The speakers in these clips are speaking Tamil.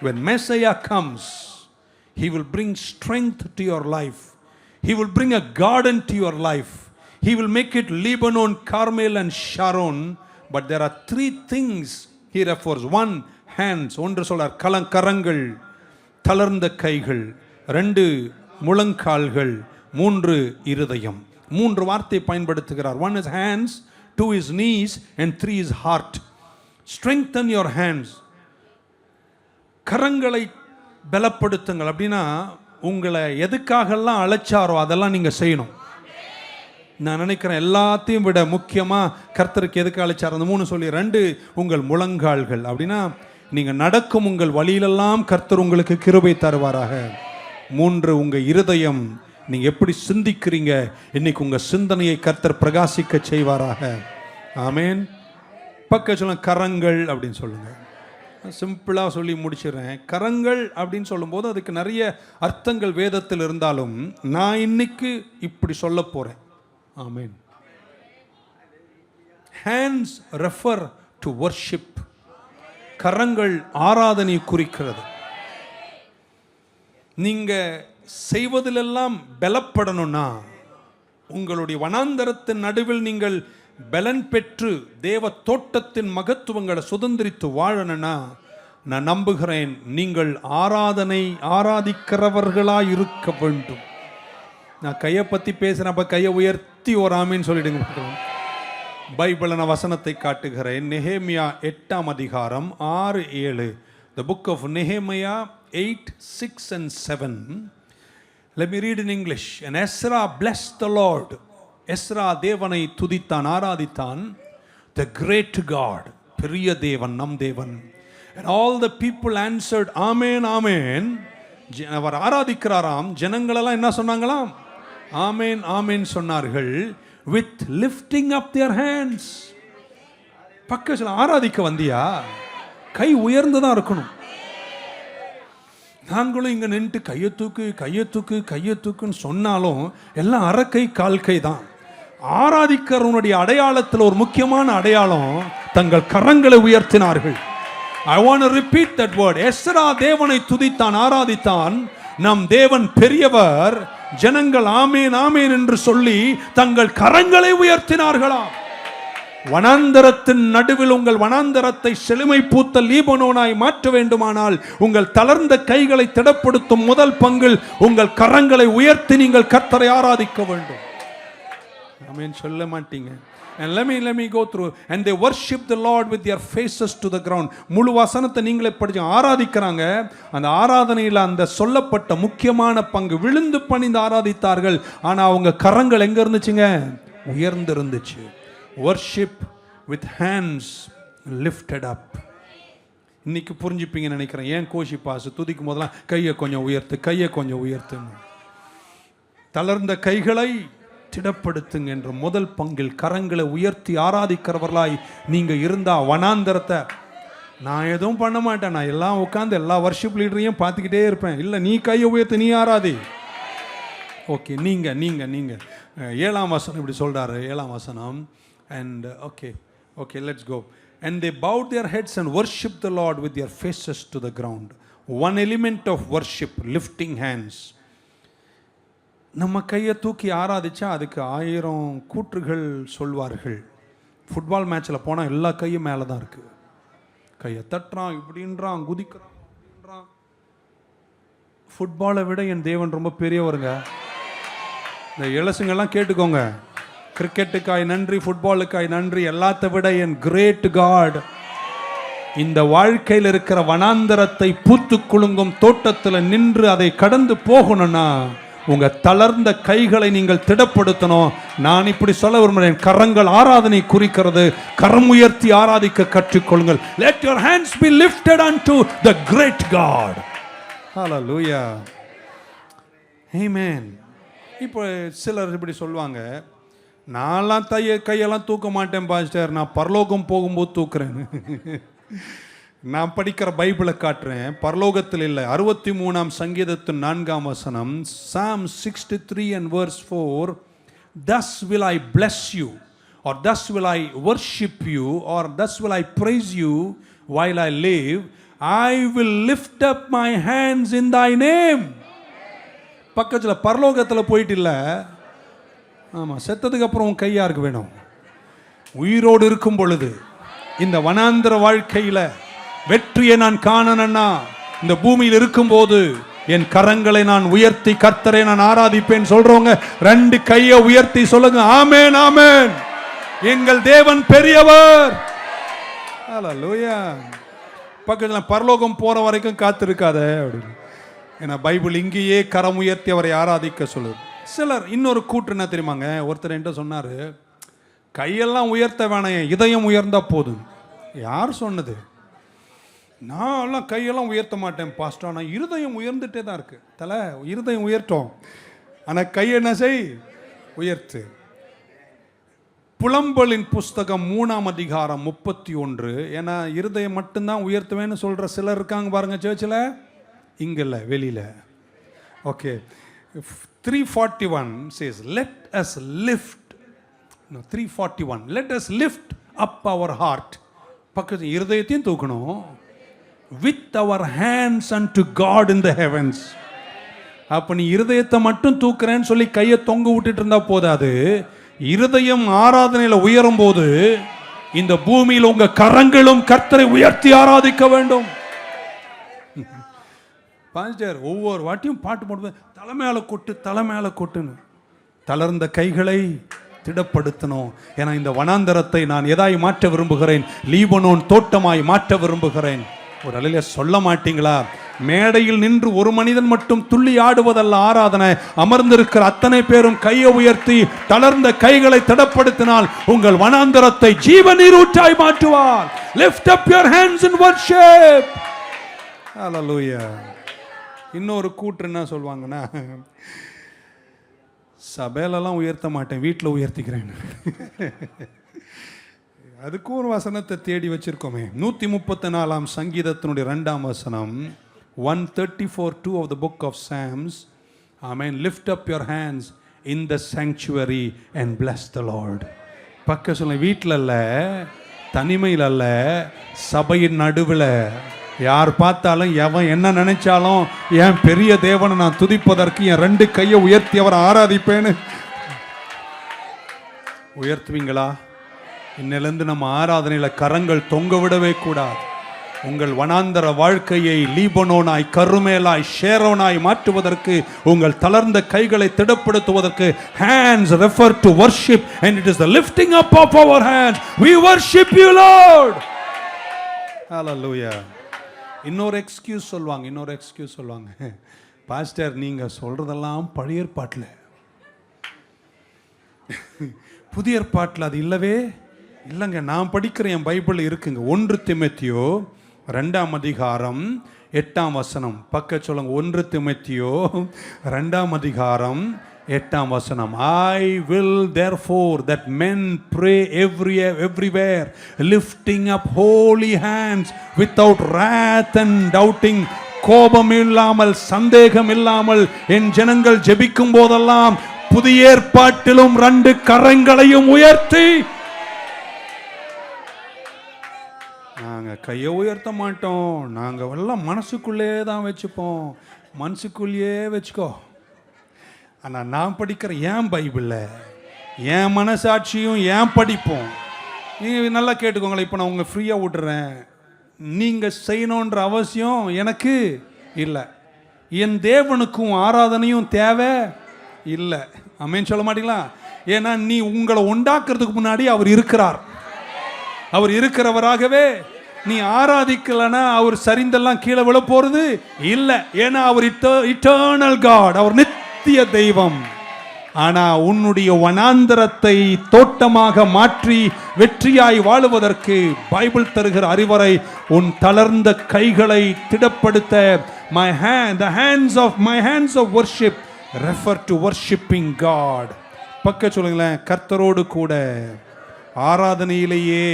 when Messiah comes, he will bring strength to your life. He will bring a garden to your life. He will make it Lebanon, Carmel, and Sharon. But there are three things he refers. One, hands. ஒன்று சொல்றார் கலங்கரங்கள் தளர்ந்த கைகள் ரெண்டு முழங்கால்கள் மூன்று இருதயம் மூன்று வார்த்தை பயன்படுத்துகிறார் one is hands two is knees and three is heart strengthen your hands கரங்களை பலப்படுத்துங்கள். அப்படின்னா உங்களை எதுக்காகலாம் அழைச்சாரோ அதெல்லாம் நீங்கள் செய்யணும். நான் நினைக்கிறேன் எல்லாத்தையும் விட முக்கியமாக கர்த்தருக்கு எதுக்கு அழைச்சார்? அந்த மூணு சொல்லி ரெண்டு உங்கள் முழங்கால்கள். அப்படின்னா நீங்கள் நடக்கும் உங்கள் வழியிலெல்லாம் கர்த்தர் உங்களுக்கு கிருபை தருவாராக. மூன்று உங்கள் இருதயம் நீங்கள் எப்படி சிந்திக்கிறீங்க? இன்னைக்கு உங்கள் சிந்தனையை கர்த்தர் பிரகாசிக்க செய்வாராக. ஆமேன். பக்க சொல்ல கரங்கள் அப்படின்னு சொல்லுங்கள் சிம்பிளாக சொல்லி முடிச்சிடுறேன். கரங்கள் அப்படின்னு சொல்லும்போது அதுக்கு நிறைய அர்த்தங்கள் வேதத்தில் இருந்தாலும் நான் இன்னைக்கு இப்படி சொல்ல போகிறேன் ஆமேன். ஹேண்ட்ஸ் ரெஃபர் டு வர்ஷிப் கரங்கள் ஆராதனை குறிக்கிறது. நீங்கள் செய்வதிலெல்லாம் பலப்படணும்னா உங்களுடைய வனாந்தரத்தின் நடுவில் நீங்கள் பலன் பெற்று தேவ தோட்டத்தின் மகத்துவங்களை சுதந்திரித்து வாழணும்னா நான் நம்புகிறேன் நீங்கள் ஆராதனை ஆராதிக்கிறவர்களாக இருக்க வேண்டும். நான் கையை பற்றி பேசுகிறேன் அப்போ கையை உயர்த்தி ஒரு சொல்லிடுங்க பார்க்கலாம் வசனத்தை காட்டுகிறேன். நெஹேமியா எட்டாம் அதிகாரம் ஆறு ஏழு. The book of Nehemiah eight six and seven let me read in English and Ezra blessed the Lord Ezra தேவனை துதித்தான் ஆராதித்தான். த கிரேட் காட் பெரிய தேவன் நம் தேவன். ஆல் த பீப்புள் ஆன்சர்ட் ஆமேன் ஆமேன் அவர் ஆராதிக்கிறாராம். ஜனங்களெல்லாம் என்ன சொன்னாங்களாம்? ஆமேன் ஆமேன் சொன்னார்கள். With lifting up their hands பக்கத்தில் ஆராதிக்க வந்தியா? கை உயர்ந்து தான் இருக்கணும். நாங்களும் இங்கே நின்றுட்டு கையை தூக்கு கையை தூக்கு கையை தூக்குன்னு சொன்னாலும் எல்லாம் அரக்கை கால் கை தான். ஆராதிக்கிறவனுடைய அடையாளத்தில் ஒரு முக்கியமான அடையாளம் தங்கள் கரங்களை உயர்த்தினார்கள். I want repeat that word Ezra தேவனை துதித்தான் ஆராதித்தான். நம் தேவன் பெரியவர். ஜனங்கள் ஆமேன் ஆமேன் என்று சொல்லி தங்கள் கரங்களை உயர்த்தினார்களாம் வனாந்தரத்தின் நடுவில் உங்கள் வனாந்தரத்தை செழுமை பூத்த லீபனோனாய் மாற்ற வேண்டுமானால் உங்கள் தளர்ந்த கைகளை திடப்படுத்தும் முதல் பங்கில் உங்கள் கரங்களை உயர்த்தி நீங்கள் கர்த்தரை ஆராதிக்க வேண்டும். ஆமென். சொல்ல மாட்டீங்க. And let me let me go through and they worship the Lord with your faces to the ground முழு வசனத்தை நீங்களே படிச்சு ஆராதிக்கிறாங்க. அந்த ஆராதனையில் அந்த சொல்லப்பட்ட முக்கியமான பங்கு விழுந்து பணிந்து ஆராதித்தார்கள். ஆனா அவங்க கரங்கள் எங்க இருந்துச்சுங்க? உயர்ந்து இருந்துச்சு worship with hands lifted up இன்னைக்கு புரிஞ்சுப்பீங்கன்னு நினைக்கிறேன். ஏன் கோஷி பாசு? துதிக்கும் போதெல்லாம் கையை கொஞ்சம் உயர்த்து கையை கொஞ்சம் உயர்த்துன்னு. தளர்ந்த கைகளை திடப்படுத்துங்க என்ற முதல் பங்கில் கரங்களை உயர்த்தி ஆராதிக்கிறவர்களாய் நீங்கள் இருந்தால் வனாந்தரத்தை. நான் எதுவும் பண்ண மாட்டேன். நான் எல்லாம் உட்காந்து எல்லா வர்ஷிப் லீடரையும் பார்த்துக்கிட்டே இருப்பேன். இல்லை நீ கையை உயர்த்தி நீ ஆராதி. ஓகே நீங்கள் நீங்கள் நீங்கள் ஏழாம் வசனம் இப்படி சொல்கிறாரு ஏழாம் வசனம். And okay okay let's go and they bowed their heads and worship the Lord with their faces to the ground one element of worship lifting hands நம்ம கையை தூக்கி ஆராதிச்சா அதுக்கு ஆயிரம் கூற்றுகள் சொல்வார்கள். ஃபுட்பால் மேட்ச்சில் போனால் எல்லா கையும் மேலே தான் இருக்குது கையை தட்டுறான் இப்படின்றான் குதிக்கிறான் அப்படின்றான் ஃபுட்பாலை விட என் தேவன் ரொம்ப பெரியவருங்க. இந்த இளசுங்கெல்லாம் கேட்டுக்கோங்க. கிரிக்கெட்டுக்காய் நன்றி ஃபுட்பாலுக்காய் நன்றி எல்லாத்த விட என் கிரேட் காட் இந்த வாழ்க்கையில் இருக்கிற வனாந்தரத்தை பூத்து குலுங்கும் தோட்டத்தில் நின்று அதை கடந்து போகணும்னா உங்க தளர்ந்த கைகளை நீங்கள் திடப்படுத்தணும். நான் இப்படி சொல்ல விரும்புகிறேன். கரங்கள் ஆராதனை குறிக்கிறது. கரம் உயர்த்தி ஆராதிக்க கற்றுக்கொள்ளுங்கள். Let your hands be lifted the great God hallelujah ஹேமேன் இப்போ சிலர் இப்படி சொல்லுவாங்க. நான்லாம் தைய கையெல்லாம் தூக்க மாட்டேன் பாஸ்டர். நான் பரலோகம் போகும்போது தூக்குறேன். நான் படிக்கிற பைபிளை காட்டுறேன். பரலோகத்தில் இல்லை. அறுபத்தி மூணாம் சங்கீதத்தின் நான்காம் வசனம் Psalm sixty three and verse four thus will I bless you are thus will I worship you are thus will I praise you while I live I will lift up my hands in thy name பக்கத்தில் பரலோகத்தில் போயிட்டு இல்லை. ஆமாம் செத்ததுக்கு அப்புறம் உன் கையாருக்கு வேணும். உயிரோடு இருக்கும் பொழுது இந்த வனாந்திர வாழ்க்கையில் வெற்றியை நான் காணணும்னா இந்த பூமியில் இருக்கும்போது என் கரங்களை நான் உயர்த்தி கர்த்தரை நான் ஆராதிப்பேன் சொல்றவங்க ரெண்டு கையை உயர்த்தி சொல்லுங்க ஆமேன் ஆமேன். எங்கள் தேவன் பெரியவர். பக்கத்தில் பரலோகம் போற வரைக்கும் காத்திருக்காத அப்படின்னு. ஏன்னா பைபிள் இங்கேயே கரம் உயர்த்தி அவரை ஆராதிக்க சொல்லுது. சிலர் இன்னொரு கூற்று என்ன தெரியுமாங்க? ஒருத்தர் என்கிட்ட சொன்னார் கையெல்லாம் உயர்த்த வேணாம் இதயம் உயர்ந்தா போதும். யார் சொன்னது? நான் எல்லாம் கையெல்லாம் உயர்த்த மாட்டேன் பாஸ்டர் ஆனால் இருதயம் உயர்ந்துட்டே தான் இருக்குது தலை இருதயம் உயர்த்தோம். ஆனால் கையை என்ன செய்? உயர்த்து. புலம்பலின் புஸ்தகம் மூணாம் அதிகாரம் முப்பத்தி ஒன்று. ஏன்னா இருதயம் மட்டும்தான் உயர்த்துவேன்னு சொல்கிற சிலர் இருக்காங்க பாருங்க சேர்ச்சில் இங்கே இல்லை வெளியில் okay three forty one says let us lift three forty one let us lift up our heart பக்கத்து இருதயத்தையும் தூக்கணும். With our hands and to God in the heavens அப்போ நீ இருதயத்தை மட்டும் தூக்குறேன்னு சொல்லி கையை தொங்க விட்டுட்டு இருந்தா போதாது. இருதயம் ஆராதனையில் உயரும் போது இந்த பூமியில் உங்க கரங்களும் கர்த்தரை உயர்த்தி ஆராதிக்க வேண்டும். பாஸ்டர் ஒவ்வொரு வாட்டியும் பாட்டு போடுவது தலை கொட்டு தலை கொட்டுன்னு. தளர்ந்த கைகளை திடப்படுத்தணும். ஏன்னா இந்த வனாந்தரத்தை நான் எதாய் மாற்ற விரும்புகிறேன்? லீபனோன் தோட்டமாய் மாற்ற விரும்புகிறேன். ஒரு அலையில சொல்ல மாட்டீங்களா? மேடையில் நின்று ஒரு மனிதன் மட்டும் துள்ளி ஆடுவதல்ல ஆராதனை. அமர்ந்திருக்கிற அத்தனை பேரும் கையை உயர்த்தி தளர்ந்த கைகளை திடப்படுத்தினால் உங்கள் வனாந்தரத்தை ஜீவ நீரூற்றாய் மாற்றுவார். Lift up your hands in worship hallelujah இன்னொரு கூற்று என்ன சொல்வாங்கன்னா சபையிலலாம் உயர்த்த மாட்டேன் வீட்டில் உயர்த்திக்கிறேன் அதுக்கும் ஒரு வசனத்தை தேடி வச்சிருக்கோமே. நூற்றி முப்பத்தி நாலாம் சங்கீதத்தினுடைய ரெண்டாம் வசனம் one thirty four two of the book of Psalms I mean lift up your hands in the sanctuary and bless the Lord பக்க சொல்ல வீட்டில் அல்ல தனிமையில் அல்ல சபையின் நடுவில். யார் பார்த்தாலும் எவன் என்ன நினைச்சாலும் என் பெரிய தேவனை நான் துதிப்பதற்கு என் ரெண்டு கையை உயர்த்தி அவரை ஆராதிப்பேன்னு. உயர்த்துவீங்களா? இன்னிலிருந்து நம்ம ஆராதனையில் கரங்கள் தொங்க விடவே கூடாது. உங்கள் வனாந்தர வாழ்க்கையை லீபனோனாய் கருமேலாய் ஷேரோனாய் மாற்றுவதற்கு உங்கள் தளர்ந்த கைகளை திடப்படுத்துவதற்கு hands refer to worship and it is the lifting up of our hands we worship you Lord hallelujah இன்னொரு எக்ஸ்கியூஸ் சொல்லுவாங்க இன்னொரு எக்ஸ்கியூஸ் சொல்லுவாங்க. பாஸ்டர் நீங்க சொல்றதெல்லாம் பழைய ஏற்பாட்டில். புதிய ஏற்பாட்டில் அது இல்லவே இல்லைங்க நான் படிக்கிற என் பைபிள் இருக்குங்க. ஒன்று திமெத்தியோ ரெண்டாம் அதிகாரம் எட்டாம் வசனம். பக்க சொல்லுங்க ஒன்று திமெத்தியோ ரெண்டாம் அதிகாரம் எட்டாம் வசனம். I will therefore that men pray every everywhere lifting up holy hands without wrath and doubting கோபம் இல்லாமல் சந்தேகம் இல்லாமல் என் ஜனங்கள் ஜெபிக்கும் போதெல்லாம் புதிய ஏற்பாட்டிலும் ரெண்டு கரங்களையும் உயர்த்தி நாங்கள் கையை உயர்த்த மாட்டோம். நாங்கள் எல்லாம் மனசுக்குள்ளே தான் வச்சுப்போம். மனசுக்குள்ளேயே வச்சுக்கோ. ஆனால் நான் படிக்கிற ஏன் பைபிளில் என் மனசாட்சியும் ஏன் படிப்போம் நீங்கள் நல்லா கேட்டுக்கோங்களேன். இப்போ நான் உங்கள் ஃப்ரீயாக விட்டுறேன். நீங்கள் செய்யணுன்ற அவசியம் எனக்கு இல்லை. என் தேவனுக்கும் ஆராதனையும் தேவை இல்லை. அமேன்னு சொல்ல மாட்டீங்களா? ஏன்னா நீ உங்களை உண்டாக்குறதுக்கு முன்னாடி அவர் இருக்கிறார். அவர் இருக்கிறவராகவே நீ ஆராதிக்கலனா அவர் சரிந்தெல்லாம் கீழே விழ போறது? இல்லை. ஏன்னா அவர் இட்டர்னல் காட் அவர் நித்திய தெய்வம். ஆனா உன்னுடைய வனாந்தரத்தை தோட்டமாக மாற்றி வெற்றியாய் வாழுவதற்கு பைபிள் தருகிற அறிவுரை உன் தளர்ந்த கைகளை திடப்படுத்த. My hand the hands of my hands of worship refer to worshipping God பக்க சொல்லுங்களேன் கர்த்தரோடு கூட ஆராதனையிலேயே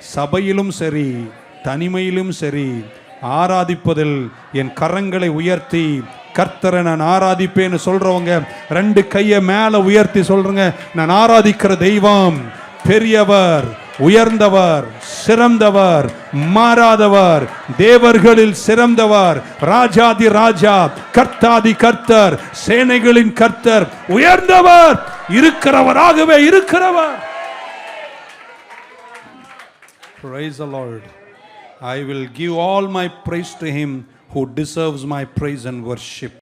சபையிலும் சரி தனிமையிலும் சரி ஆராதிப்பதில் என் கரங்களை உயர்த்தி கர்த்தரை நான் ஆராதிப்பேன்னு சொல்றவங்க ரெண்டு கையை மேல உயர்த்தி சொல்றங்க நான் ஆராதிக்கிற தெய்வம் பெரியவர் உயர்ந்தவர் சிறந்தவர் மாறாதவர் தேவர்களில் சிறந்தவர் ராஜாதி ராஜா கர்த்தாதி கர்த்தர் சேனைகளின் கர்த்தர் உயர்ந்தவர் இருக்கிறவராகவே இருக்கிறவர். Praise the Lord. I will give all my praise to him who deserves my praise and worship.